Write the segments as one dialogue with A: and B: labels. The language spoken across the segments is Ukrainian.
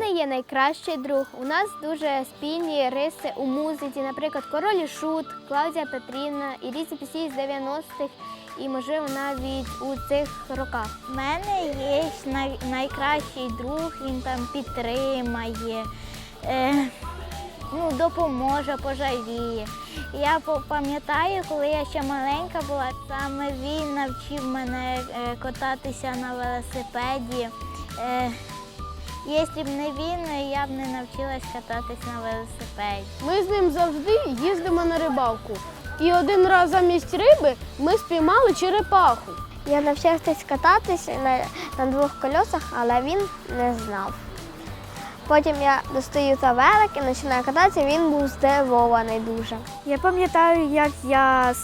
A: є найкращий друг. У нас дуже спільні риси у музиці, наприклад, Король і Шут, Клаудія Петрівна і різні пісні з 90-х, і можливо навіть у цих роках.
B: У мене є най- найкращий друг, він там підтримає, е, ну, допоможе, пожаліє. Я пам'ятаю, коли я ще маленька була, саме він навчив мене е, кататися на велосипеді. Е, Якщо б не він, я б не навчилась кататись на велосипеді.
A: Ми з ним завжди їздимо на рибалку. І один раз замість риби ми спіймали черепаху. Я навчився кататися на, на двох колесах, але він не знав. Потім я достаю та велик і починаю кататися, він був здивований дуже.
B: Я пам'ятаю, як я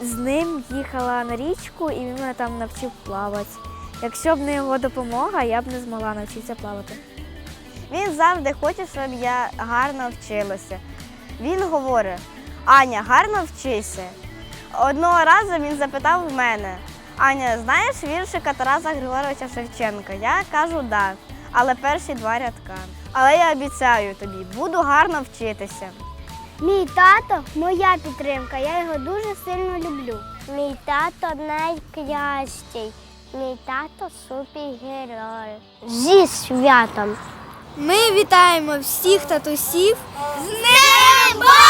B: з ним їхала на річку і він мене там навчив плавати. Якщо б не його допомога, я б не змогла навчитися плавати.
C: Він завжди хоче, щоб я гарно вчилася. Він говорить: Аня, гарно вчися. Одного разу він запитав в мене: Аня, знаєш віршика Тараса Григоровича Шевченка? Я кажу, да, але перші два рядка. Але я обіцяю тобі, буду гарно вчитися.
A: Мій тато моя підтримка, я його дуже сильно люблю. Мій тато найкращий. Мій тато супергерой. Зі святом.
B: Ми вітаємо всіх татусів
A: З батька!